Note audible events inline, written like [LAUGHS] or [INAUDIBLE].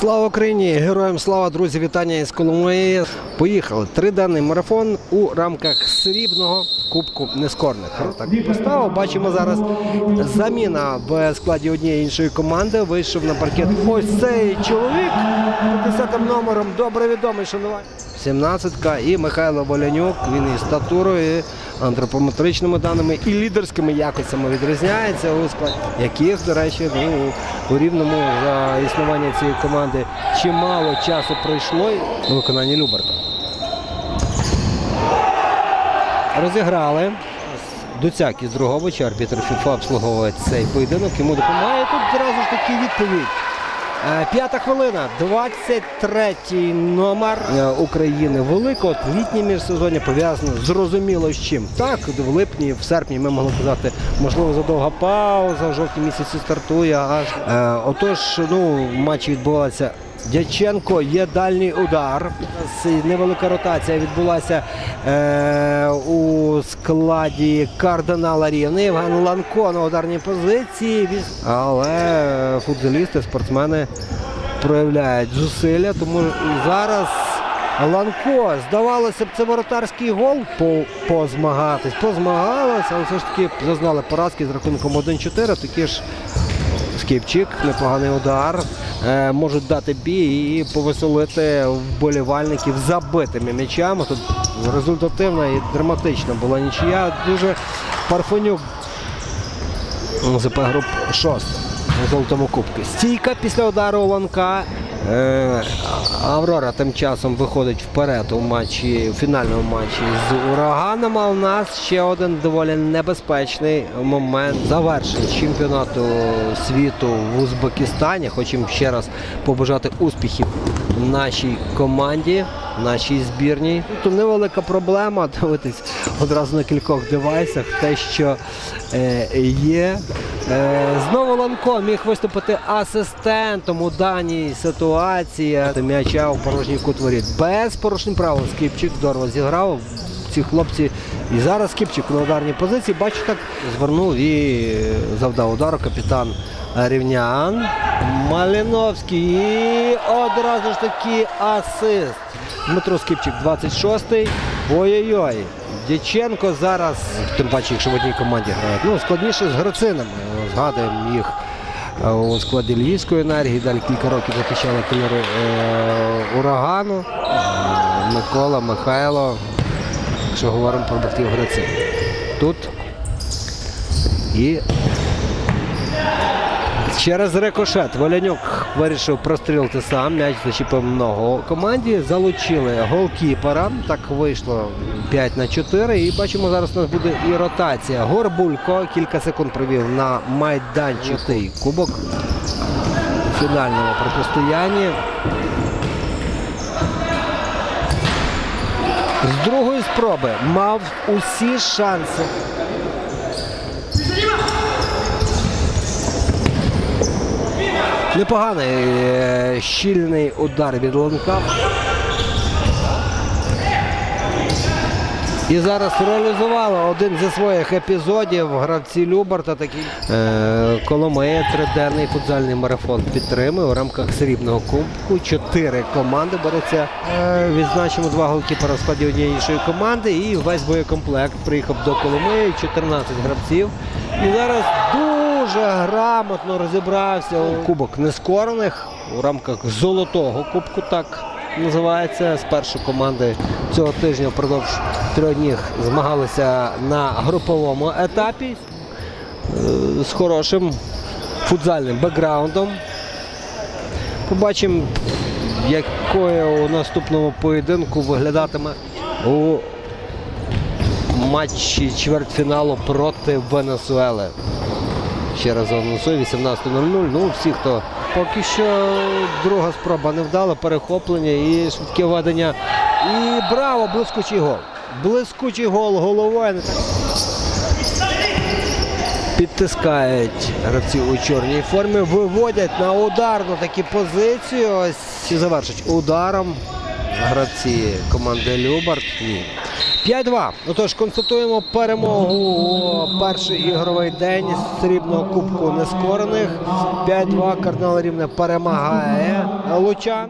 Слава Україні! Героям слава, друзі! Вітання із Коломиї. Поїхали. Триденний марафон у рамках срібного кубку нескорних. Так поставив. Бачимо зараз заміна в складі однієї іншої команди. Вийшов на паркет ось цей чоловік 50-м номером. Добре відомий шанувальник. 17-ка і Михайло Волянюк. Він і статурою, і антропометричними даними, і лідерськими якостями відрізняється у складі, яких, до речі, ну, у рівному за існування цієї команди чимало часу пройшло у виконанні Люберта. Розіграли. Дуцяк із Друговича, арбітр ФІФА обслуговує цей поєдинок. Йому допомагає. Тут зразу ж таки відповідь. Е, П'ята хвилина, 23-й номер е, України. Велико, от літнє міжсезоння пов'язано зрозуміло з чим. Так, в липні, в серпні ми могли казати, можливо, задовга пауза, в жовтні місяці стартує. Аж е, отож, ну, матчі відбувалося. Дяченко є дальній удар. Невелика ротація відбулася е, у складі кардинала Рівни. Євген Ланко на ударній позиції. Але футболісти, спортсмени проявляють зусилля. Тому зараз Ланко, здавалося б, це воротарський гол по, позмагатись. Позмагалися, але все ж таки зазнали поразки з рахунком 1-4. Такі ж Скіпчик, непоганий удар. Е, можуть дати бій і повеселити вболівальників забитими м'ячами. Тут результативна і драматична була нічия. Дуже Парфенюк ЗП груп 6 у золотому кубку. Стійка після удару Ланка. Аврора тим часом виходить вперед у матчі, у фінальному матчі з ураганом. А у нас ще один доволі небезпечний момент завершення чемпіонату світу в Узбекистані. Хочемо ще раз побажати успіхів нашій команді, нашій збірній. Тут невелика проблема [LAUGHS] дивитись одразу на кількох девайсах. Те, що е, є. Е, знову Ланко міг виступити асистентом у даній ситуації. М'яча у порожній кут воріт. Без порушень правил Скіпчик здорово зіграв. Ці хлопці і зараз Скіпчик на ударній позиції. Бачу, так звернув і завдав удару капітан Рівнян. Малиновський. І одразу ж таки асист. Дмитро Скіпчик 26-й. Ой-ой-ой. Дяченко зараз, тим паче, якщо в одній команді грають. Ну, складніше з Грицинами. Згадуємо їх е, у складі Львівської енергії. Далі кілька років захищали кольори е, урагану. Микола, Михайло. Якщо говоримо про братів Грицин. Тут і Через рикошет Волянюк вирішив прострілити сам. М'яч зачепив ногу команді. Залучили голкіпера. Так вийшло 5 на 4. І бачимо, зараз у нас буде і ротація. Горбулько кілька секунд провів на майданчику. Кубок у фінальному протистоянні. З другої спроби мав усі шанси. Непоганий е, щільний удар від Ланка. І зараз реалізували один зі своїх епізодів гравці Любарта. Такий е, Коломея триденний футзальний марафон підтримує у рамках срібного кубку. Чотири команди береться. Е, відзначимо два голкіпера в складі однієї іншої команди. І весь боєкомплект приїхав до Коломиї. 14 гравців. І зараз дуже грамотно розібрався кубок нескорених у рамках золотого кубку. Так називається. Спершу команди цього тижня впродовж трьох днів змагалися на груповому етапі е, з хорошим футзальним бекграундом. Побачимо, якою у наступному поєдинку виглядатиме у матчі чвертьфіналу проти Венесуели. Ще раз анонсую, 18.00. Ну, всі, хто поки що друга спроба не вдала, перехоплення і швидке ведення. І браво! Блискучий гол. Блискучий гол головою. Підтискають гравці у чорній формі, виводять на ударну такі позицію. Ось і завершать ударом гравці команди Любарт. 5-2. Отож, констатуємо перемогу у перший ігровий день срібного кубку нескорених. 5-2. Кардинал Рівне перемагає Лучан.